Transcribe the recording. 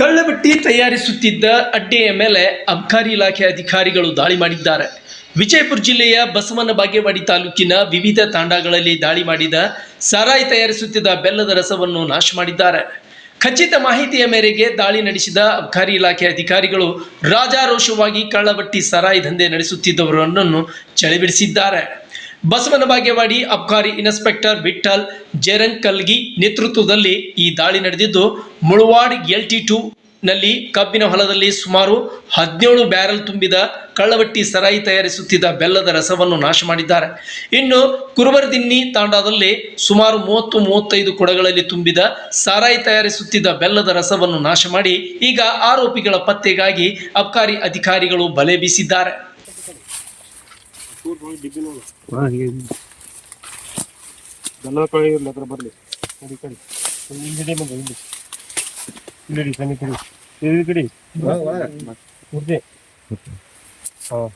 ಕಳ್ಳಬಟ್ಟಿ ತಯಾರಿಸುತ್ತಿದ್ದ ಅಡ್ಡೆಯ ಮೇಲೆ ಅಬ್ಕಾರಿ ಇಲಾಖೆ ಅಧಿಕಾರಿಗಳು ದಾಳಿ ಮಾಡಿದ್ದಾರೆ. ವಿಜಯಪುರ ಜಿಲ್ಲೆಯ ಬಸವನ ಬಾಗೇವಾಡಿ ತಾಲೂಕಿನ ವಿವಿಧ ತಾಂಡಗಳಲ್ಲಿ ದಾಳಿ ಮಾಡಿದ ಸಾರಾಯಿ ತಯಾರಿಸುತ್ತಿದ್ದ ಬೆಲ್ಲದ ರಸವನ್ನು ನಾಶ ಮಾಡಿದ್ದಾರೆ. ಖಚಿತ ಮಾಹಿತಿಯ ಮೇರೆಗೆ ದಾಳಿ ನಡೆಸಿದ ಅಬ್ಕಾರಿ ಇಲಾಖೆ ಅಧಿಕಾರಿಗಳು ರಾಜಾರೋಷವಾಗಿ ಕಳ್ಳಬಟ್ಟಿ ಸಾರಾಯಿ ದಂಧೆ ನಡೆಸುತ್ತಿದ್ದವರನ್ನು ಚಳಿಬಿಡಿಸಿದ್ದಾರೆ. ಬಸವನ ಬಾಗೇವಾಡಿ ಅಬ್ಕಾರಿ ಇನ್ಸ್ಪೆಕ್ಟರ್ ವಿಠಲ್ ಜೇರಂಗ್ ಕಲ್ಗಿ ನೇತೃತ್ವದಲ್ಲಿ ಈ ದಾಳಿ ನಡೆದಿದ್ದು, ಮುಳವಾಡ್ ಎಲ್ ಟಿ ಟು ನಲ್ಲಿ ಕಬ್ಬಿನ ಹೊಲದಲ್ಲಿ ಸುಮಾರು ಹದಿನೇಳು ಬ್ಯಾರೆಲ್ ತುಂಬಿದ ಕಳ್ಳವಟ್ಟಿ ಸರಾಯಿ ತಯಾರಿಸುತ್ತಿದ್ದ ಬೆಲ್ಲದ ರಸವನ್ನು ನಾಶ ಮಾಡಿದ್ದಾರೆ. ಇನ್ನು ಕುರುಬರದಿನ್ನಿ ತಾಂಡಾದಲ್ಲಿ ಸುಮಾರು ಮೂವತ್ತು ಮೂವತ್ತೈದು ಕೊಡಗಳಲ್ಲಿ ತುಂಬಿದ ಸಾರಾಯಿ ತಯಾರಿಸುತ್ತಿದ್ದ ಬೆಲ್ಲದ ರಸವನ್ನು ನಾಶ ಮಾಡಿ, ಈಗ ಆರೋಪಿಗಳ ಪತ್ತೆಗಾಗಿ ಅಬ್ಕಾರಿ ಅಧಿಕಾರಿಗಳು ಬಲೆ ಬೀಸಿದ್ದಾರೆ. ಎಲ್ಲ ಕಳೆಯಿಲ್ಲ ಹತ್ರ ಬರಲಿ ಕಡಿ ಕಡಿ ಹಿಂದ್ಗಡೆ ಮಗ ಹಿಂದೆ ಹಿಂದಡಿ ಸಣ್ಣ ಕಡಿ ಇದು ಕಡಿ ಮುದ್ದೆ ಹಾಂ